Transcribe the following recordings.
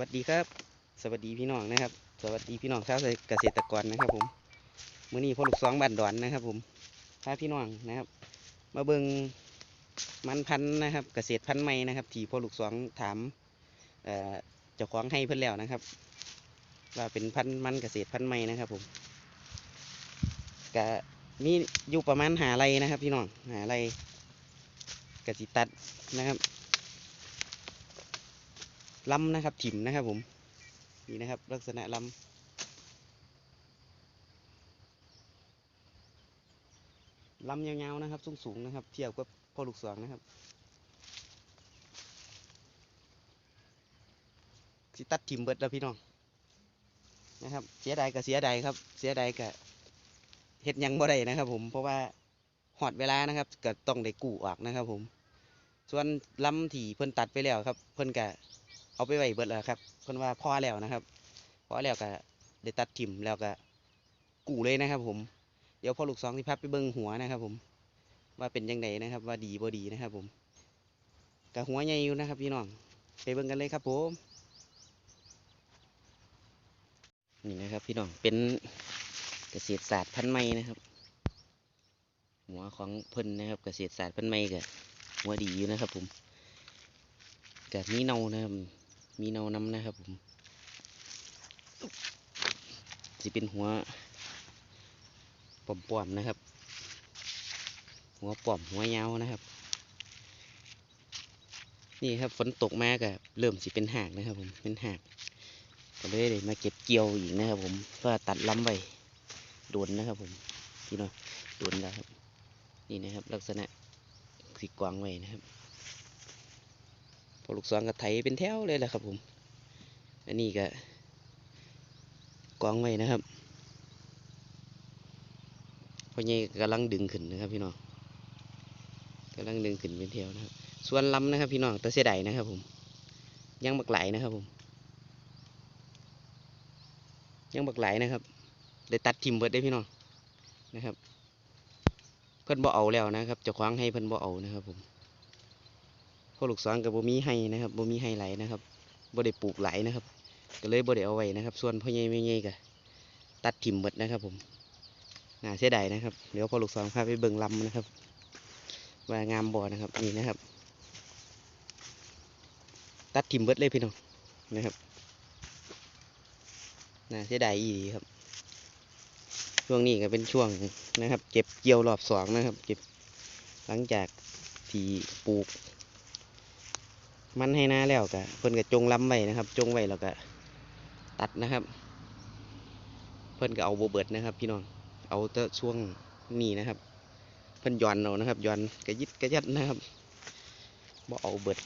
วัสดีครับ สวัสดีพี่น้องนะครับ สวัสดีพี่น้องชาวเกษตรกรนะครับ ผมมื้อนี้พ่อลูกสองบ้านดอนนะครับ ผมพาพี่น้องนะครับ มาเบิงมันพันนะครับ เกษตรพันธุ์ใหม่นะครับที่พ่อลูกสองถามเจ้าของให้เพิ่อนแล้วนะครับ ว่าเป็นพันมันเกษตรพันธุ์ใหม่นะครับ ผมกะมีอยู่ประมาณหาไรนะครับ พี่น้องหาไรกะจิตัดนะครับ ลำนะครับถิ่มนะครับผมนี่นะครับ ลักษณะลำลำยาวๆนะครับ สูงๆนะครับ เทียบกับพ่อลูกสองนะครับสิตัดถิ่มเบิดแล้วพี่น้องนะครับ เสียดายก็เสียดายครับ เสียดายก็เฮ็ดยังบ่ได้นะครับ ผมเพราะว่าหอดเวลานะครับก็ต้องได้กู้ออกนะครับ ผม ส่วนลำที่เพิ่นตัดไปแล้วครับ เพิ่นก็ เอาไปไว้เบิดแล้วครับเพิ่นว่าพอแล้วนะครับพอแล้วก็ได้ตัดถิ่มแล้วก็กูเลยนะครับ ผมเดี๋ยวพอลูกสองที่พับไปเบิ้งหัวนะครับ ผม ว่าเป็นยังไงนะครับ ว่าดีบ่ดีนะครับ ผมกับหัวใหญ่อยู่นะครับ พี่น้องไปเบิ้งกันเลยครับ ผม นี่นะครับ พี่น้องเป็นเกษตรศาสตร์พันธุ์ใหม่นะครับ หัวของเพิ่นนะครับ เกษตรศาสตร์พันธุ์ใหม่ก็หัวดีอยู่นะครับ ผมกับมีเนานะครับ มีเนาน้ำนะครับผมสิเป็นหัวป่อมๆนะครับ หัวป่อมหัวยาวนะครับ นี่ครับฝนตกมาก็เริ่มสิเป็นหากนะครับ ผมเป็นหากก็เลยมาเก็บเกี่ยวอีกนะครับ ผมเพื่อตัดล้ำไว้โดนนะครับ ผมพี่น้องโดนแล้วครับ นี่นะครับ ลักษณะสิกวางไว้นะครับ พอลูกศรก็ไถเป็นแถวเลยแหละครับ ผม อันนี้ก็กองไว้นะครับพอใหญ่กำลังดึงขึ้นนะครับ พี่น้องกำลังดึงขึ้นเป็นแถวนะครับ ส่วนลำนะครับ พี่น้องตะเสียดายนะครับ ผมยังบักไหลนะครับ ผม ยังบักไหลนะครับได้ตัดทิมเบิดได้พี่น้องนะครับ เพิ่นบ่เอาแล้วนะครับจะคว้างให้เพิ่นบ่เอานะครับ ผม พวกลูกศรกับบ่มีให้นะครับบ่มีให้ไหลนะครับบ่ได้ปลูกไหลนะครับ ก็เลยบ่ได้เอาไว้นะครับ ส่วนพ่อใหญ่แม่ใหญ่ก็ตัดถิ่มหมดนะครับ ผมน่าเสียดายนะครับเดี๋ยวพอลูกศรพาไปเบิ่งลำนะครับ ว่างามบ่อนะครับนี่นะครับ ตัดถิ่มเบิดเลยพี่น้องนะครับน่าเสียดายอีดีครับ ช่วงนี้ก็เป็นช่วงนะครับ เก็บเกี่ยวรอบสองนะครับ เก็บหลังจากที่ปลูก มันให้หน้าแล้วก็เพิ่นก็จงล้ำไว้นะครับ จงไว้แล้วก็ตัดนะครับ เพิ่นก็เอาโบเบิดนะครับ พี่น้องเอาแต่ช่วงนี้นะครับ เพิ่นย้อนเอานะครับย้อนกระยิดกระยัดนะครับบ่เอาเบิด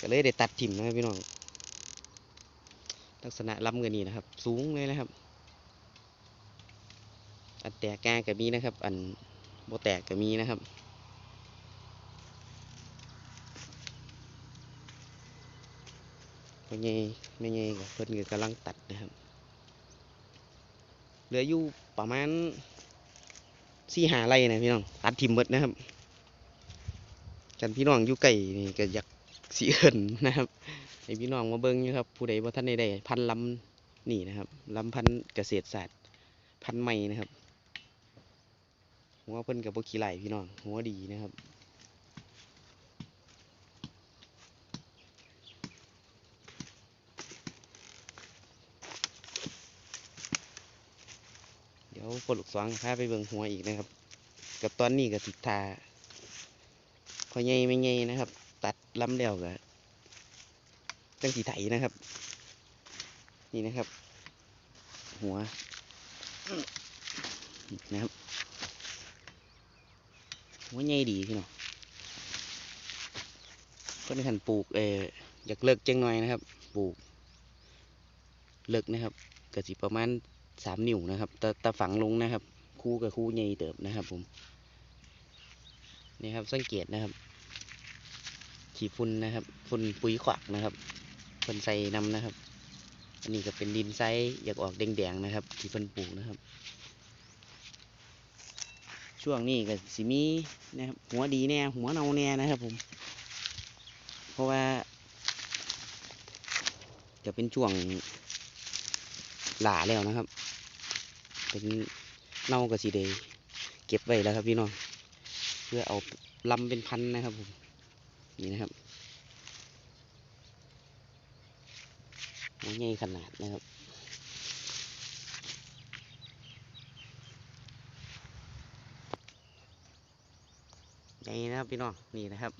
ก็เลยได้ตัดถิ่มนะครับพี่น้องลักษณะล้ำเงินนี้นะครับ สูงเลยนะครับ อันแตกกาก็มีนะครับ อันโบแตกก็มีนะครับ ไม่ไงไม่ไงกับเพิ่อนก็กำลังตัดนะครับ เหลืออยู่ประมาณสี่หาไรนะพี่น้องตัดทิมเบิดนะครับกันพี่น้องอยู่ไก่นี่ก็อยากสีเอินนะครับให้พี่น้องมาเบิ้งอยู่ครับ ผู้ใดว่าท่านใดได้พันลำนี่นะครับลำพันเกษตรศาสตร์ พันใหม่นะครับหัวเพิ่นกับพวกขี้ไหลพี่น้องหัวดีนะครับ ดี๋ยวปลุกสว่างพาไปเบิ่งหัวอีกนะครับ กับตอนนี้กับติดทาพอใหญ่ไม่ใหญ่นะครับ ตัดลำเดียวกับจังสีไถนะครับ นี่นะครับ หัวนะครับ หัวใหญ่ดีพี่น้องก็ในขันปลูกเอออยากเลิกเจังหน่อยนะครับ ปลูก เลิกนะครับก็สิประมาณ สามนิ้วนะครับต่แต่ฝังลงนะครับ คู่กับคู่ใหญ่เติบนะครับ ผมนี่ครับสังเกตนะครับขี้ฝุ่นนะครับฝุ่นปุ๋ยขวักนะครับเพิ่นใส่น้ำนะครับ อันนี้ก็เป็นดินไซอยากออกแดงๆนะครับ ที่เพิ่นปลูกนะครับ ช่วงนี้ก็สิมีนะครับ หัวดีแน่หัวเนาแน่นะครับ ผม เพราะว่าจะเป็นช่วง หลาแล้วนะครับ เป็นเน่ากระสีเดยเก็บไว้แล้วครับพี่น้องเพื่อเอาลำเป็นพันนะครับผมนี่นะครับหัวใหญ่ขนาดนะครับใหญ่นะครับพี่น้องนี่นะครับ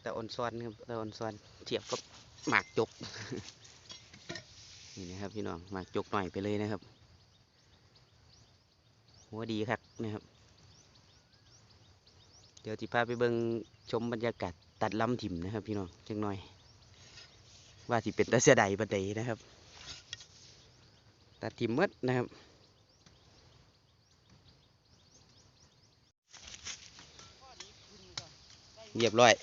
แต่อ่อนซ้อนครับแต่อ่อนซ้อนเทียบกับ หมากจก นี่นะครับพี่น้องหมากจกหน่อยไปเลยนะครับ หัวดีครับนะครับ เดี๋ยวจิพาไปเบิ่งชมบรรยากาศตัดลำถิ่มนะครับ พี่น้องจังหน่อย ว่าสิเป็นตาเสียดายบันไดนะครับ ตัดถิ่มหมดนะครับเรียบร้อย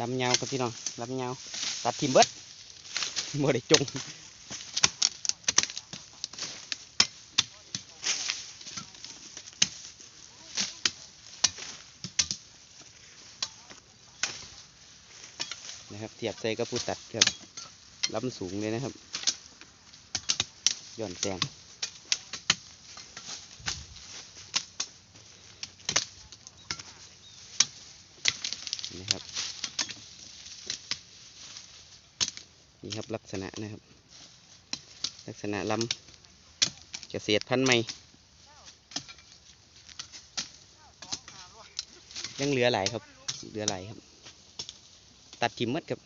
ลำยาครับพี่น้องลำยาตัดทิมเบิดบ่ได้จงนะครับเทียบใส่กับผู้ตัดครับลำสูงเลยนะครับหย่อนแสง นี่ครับ นี่ครับลักษณะนะครับ ลักษณะลำเกษตรพันธุ์ใหม่ยังเหลือหลายครับ เหลือหลายครับ ตัดทิมหมดครับ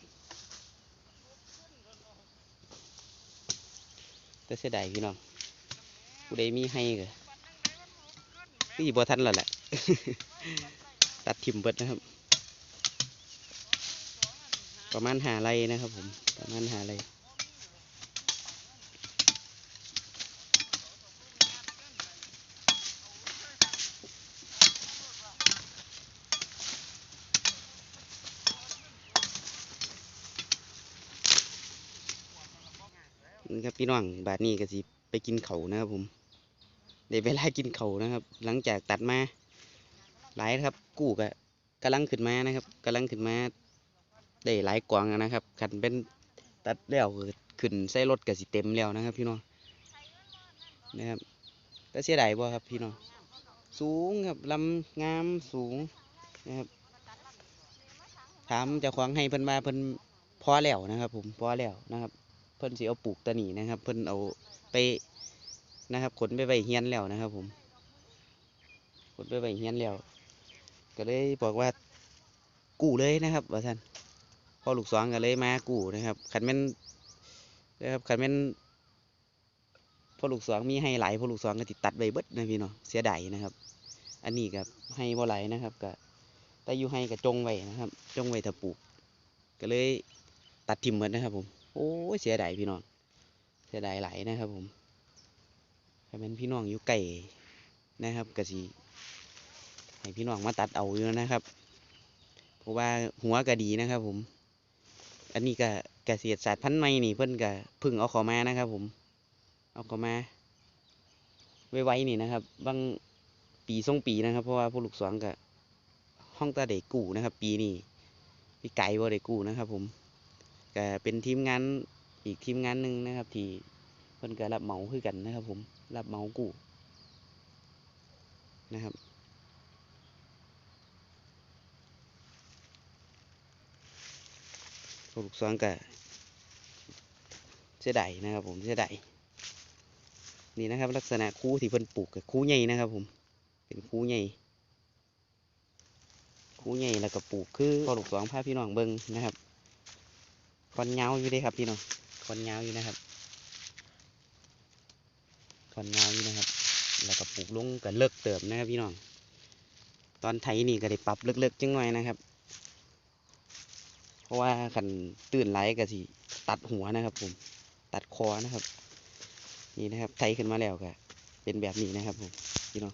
แต่เสียดายพี่น้องผู้ใดมีให้ก็พี่บัวทันแล้วแหละ ตัดทิมเบิดนะครับ ประมาณหาไรนะครับผม ประมาณหาไรนี่ครับพี่น้องบาดนี้ก็สิไปกินเขานะครับผมได้เวลากินเขานะครับ หลังจากตัดมาหลายครับ กู้ก็กำลังขึ้นมานะครับกำลังขึ้นมาได้หลายกวางนะครับขันเป็น ตัดแล้วก็ขึ้นใส่รถก็สิเต็มแล้วนะครับพี่น้องนะครับแต่เสียดายบ่ครับพี่น้องสูงครับลำงามสูงนะครับถามจ้าของให้เพิ่นมาเพิ่นพอแล้วนะครับ ผมพอแล้วนะครับ เพิ่นสิเอาปลูกตะหนีนะครับ เพิ่นเอาไปนะครับขนไปไว้เฮียนแล้วนะครับ ผมขนไปไว้เฮียนแล้ว ก็เลยบอกว่ากู้เลยนะครับว่าท่าน พอลูกสองก็เลยมากูนะครับขันแม่นนะครับขันแม่นพอลูกสองมีให้หลายพอลูกสองก็ติดตัดใบเบิดนะพี่เนาะเสียดายนะครับ อันนี้กับให้บ่ไหลนะครับก็แต่อยู่ให้กับจงไว้นะครับ จงไว้ถ้าปลูก ก็เลยตัดทิมหมดนะครับ ผมโอ้เสียดายพี่น้องเสียดายหลายนะครับ ผมขันแม่นพี่น้องอยู่ไก่นะครับก็สิให้พี่น้องมาตัดเอาอยู่นะครับ เพราะว่าหัวก็ดีนะครับผม อันนี้ก็เกษตรศาสตร์พันธุ์ใหม่นี่เพิ่นก็พึ่งเอาเขอมานะครับ ผม เอาเขอมาไว้ๆนี่นะครับ บางปีส่งปีนะครับ เพราะว่าผู้ลูกสวงกับห้องตาเด็กกูนะครับ ปีนี้ปีไก่บ่ได้กูนะครับ ผมก็เป็นทีมงานอีกทีมงานหนึ่งนะครับ ที่เพิ่นก็รับเหมาคือกันนะครับ ผมรับเหมากูนะครับ ปลูกสวงก็เสียดายนะครับผมเสียดายนี่นะครับ ลักษณะคูที่เพิ่นปลูกกับคูใหญ่นะครับ ผม เป็นคูใหญ่คูใหญ่แล้วก็ปลูกคือพอลูกสวงพาพี่น้องเบิ้งนะครับคอนยาวอยู่ด้ครับพี่น้องคอนยาวอยู่นะครับคอนยาวอยู่นะครับ แล้วก็ปลูกลงก็เลิกเติมนะครับพี่น้องตอนไถนี่ก็ได้ปรับเลิกๆจังหน่อยนะครับ ราะว่าขันตื่นไหลก็สิตัดหัวนะครับ ผม ตัดคอนะครับ นี่นะครับไถขึ้นมาแล้วก็เป็นแบบนี้นะครับ ผมพี่น้อง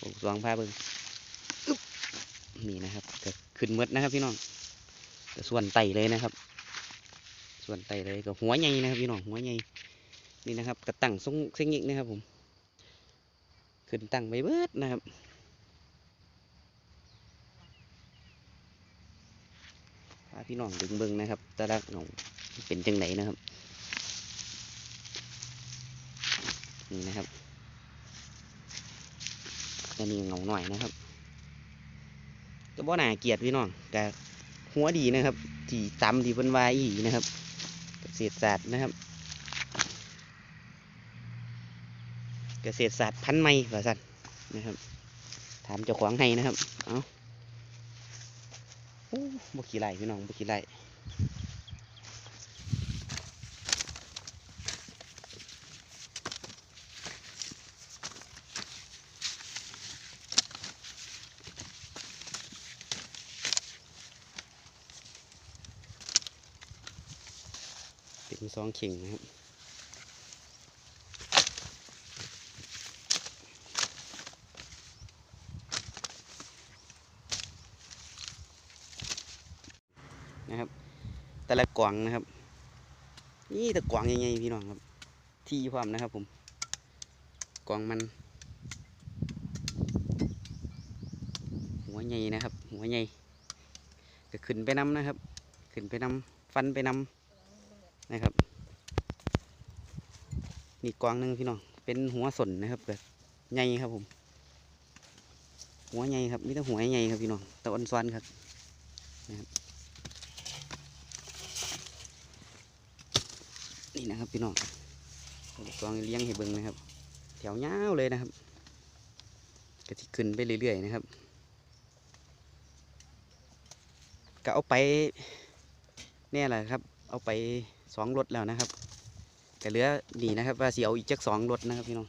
ผมสวางผ้าเบิ้งนี่นะครับก็ขึ้นหมดนะครับ พี่น้องส่วนไตเลยนะครับ ส่วนไตเลยก็หัวใหญ่นะครับ พี่น้องหัวใหญ่นี่นะครับกระตั้งทรงเส้งยิกนะครับ ผม ขึ้นตั้งไปเบิดนะครับ พี่น้องดึงเบิ้งนะครับตะลักหนองเป็นจังไหนนะครับ นี่นะครับอันนี้เงาหน่อยนะครับก็บ่น่าเกียดพี่น้องแต่หัวดีนะครับที่ตำที่เพิ่นว่าอีนะครับเกษตรศาสตร์นะครับ เกษตรศาสตร์พันธุ์ใหม่ว่าซั่นนะครับ ถามเจ้าของให้นะครับ เอา บ่ขี้ไล่พี่น้องบ่ขี้ไล่เป็นซองเข่งนะครับ นะครับ แต่ละกวางนะครับ นี่แต่กวางใหญ่ๆพี่น้องครับ ที่พร้อมนะครับผมกวางมัน หัวใหญ่นะครับ หัวใหญ่ก็ขึ้นไปน้ำนะครับ ขึ้นไปน้ำฟันไปน้ำนะครับนี่กวางหนึ่งพี่น้องเป็นหัวสนนะครับแบบใหญ่ครับผม หัวใหญ่ครับมีแต่หัวใหญ่ครับพี่น้องตะวันซ้อนครับนี่ นะครับพี่น้องกองเลี้ยงให้เบิงนะครับ แถวยาวเลยนะครับก็ที่ขึ้นไปเรื่อยๆนะครับก็เอาไปเนี่ยแหละครับ เอาไปสองรถแล้วนะครับก็เหลือนี่นะครับ ว่าสิเอาอีกจักสองรถนะครับพี่น้อง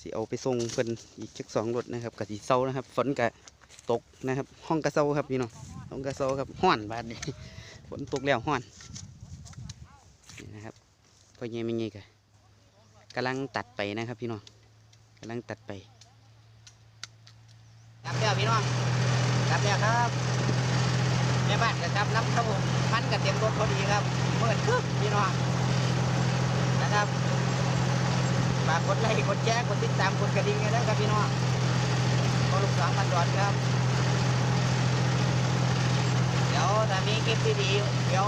สิเอาไปส่งเพิ่นอีกจักสองรถนะครับกะสิเซานะครับ ฝนกะตกนะครับ ห้องกระเซาครับพี่น้องห้องกระเซาครับห้อนบาดนี้ฝนตกแล้วห้อน พ่อใหญ่ไม่ใหญ่กะกำลังตัดไปนะครับพี่น้องกำลังตัดไปกลับแล้วพี่น้องกลับแล้วครับแม่บ้านก็กลับน้ำครับผมมันก็เต็มรถพอดีครับเปิดคึบพี่น้องนะครับฝากกดไลค์กดแชร์กดติดตามกดกระดิ่งกันนะครับพี่น้องพอลูกสาวมันดอนครับเดี๋ยวถ้ามีคลิปดีๆเดี๋ยว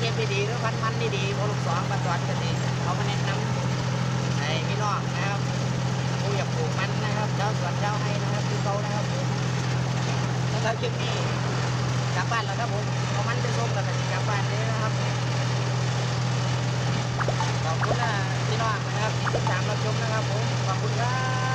เก็บดีๆหรือพันมันดีๆพอลูกสองปันตอนกันดีเขามาแนะนำให้พี่น้องนะครับผู้อยากปลูกมันนะครับเจ้าสวนเจ้าให้นะครับคือเขานะครับผมแล้วก็คลิปนี้กลับบ้านแล้วครับผมเอามันไปส่งแล้วก็กลับบ้านเลยนะครับขอบคุณนะพี่น้องนะครับที่ติดตามรับชมนะครับผมขอบคุณนะ